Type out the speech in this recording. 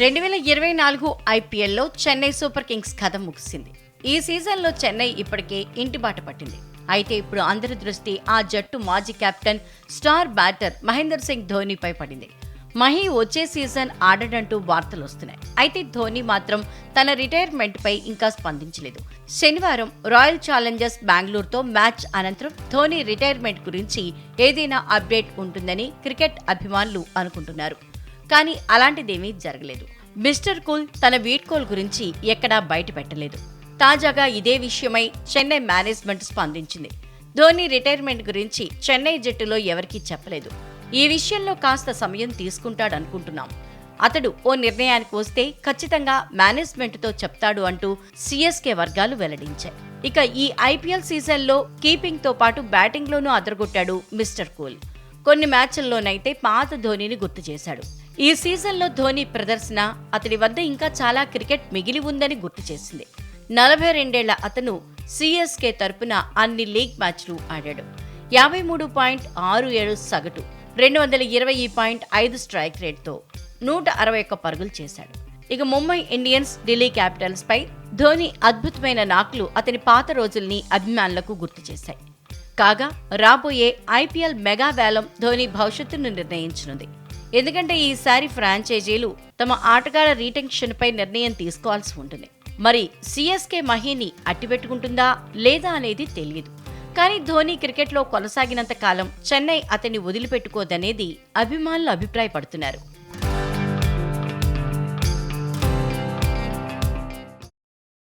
రెండు వేల ఇరవై నాలుగు ఐపీఎల్లో చెన్నై సూపర్ కింగ్స్ కథ ముగిసింది. ఈ సీజన్లో చెన్నై ఇప్పటికే ఇంటి బాట పట్టింది. అయితే ఇప్పుడు అందరి దృష్టి ఆ జట్టు మాజీ captain star batter Mahendra Singh ధోనీపై పడింది. మహి వచ్చే సీజన్ ఆడడంటూ వార్తలు వస్తున్నాయి. అయితే ధోని మాత్రం తన రిటైర్మెంట్ పై ఇంకా స్పందించలేదు. శనివారం రాయల్ ఛాలెంజర్స్ బెంగళూరుతో మ్యాచ్ అనంతరం ధోని రిటైర్మెంట్ గురించి ఏదైనా అప్డేట్ ఉంటుందని క్రికెట్ అభిమానులు అనుకుంటున్నారు. కానీ అలాంటిదేమీ జరగలేదు. మిస్టర్ కూల్ తన వీడ్కోల్ గురించి ఎక్కడా బయట పెట్టలేదు. తాజాగా ఇదే విషయమై చెన్నై మేనేజ్మెంట్ స్పందించింది. ధోని రిటైర్మెంట్ గురించి చెన్నై జట్టులో ఎవరికీ చెప్పలేదు. ఈ విషయంలో కాస్త సమయం తీసుకుంటాడనుకుంటున్నాం. అతడు ఓ నిర్ణయానికి వస్తే ఖచ్చితంగా మేనేజ్మెంట్తో చెప్తాడు అంటూ సిఎస్కే వర్గాలు వెల్లడించాయి. ఇక ఈ ఐపీఎల్ సీజన్లో కీపింగ్తో పాటు బ్యాటింగ్లోనూ అదరగొట్టాడు మిస్టర్ కూల్. కొన్ని మ్యాచ్ల్లోనైతే పాత ధోనిని గుర్తు చేశాడు. ఈ సీజన్లో ధోని ప్రదర్శన అతడి వద్ద ఇంకా చాలా క్రికెట్ మిగిలి ఉందని గుర్తు చేసింది. నలభై రెండేళ్ళ అతను సిఎస్కే తరపున అన్ని లీగ్ మ్యాచ్లు ఆడాడు. యాభై మూడు పాయింట్ ఆరు ఏడు సగటు రెండు వందల ఇరవై పాయింట్ ఐదు స్ట్రైక్ రేట్తో నూట అరవై ఒక్క పరుగులు చేశాడు. ఇక ముంబై ఇండియన్స్ ఢిల్లీ క్యాపిటల్స్ పై ధోని అద్భుతమైన నాకులు అతని పాత రోజుల్ని అభిమానులకు గుర్తు చేశాయి. కాగా రాబోయే ఐపీఎల్ మెగా వేలం ధోని భవిష్యత్తును నిర్ణయించనుంది. ఎందుకంటే ఈసారి ఫ్రాంచైజీలు తమ ఆటగాళ్ళ రీటెన్షన్పై నిర్ణయం తీసుకోవాల్సి ఉంటుంది. మరి సిఎస్కే మహీని అట్టిపెట్టుకుంటుందా లేదా అనేది తెలియదు. కానీ ధోని క్రికెట్లో కొనసాగినంత కాలం చెన్నై అతన్ని వదిలిపెట్టుకోదనేది అభిమానులు అభిప్రాయపడుతున్నారు.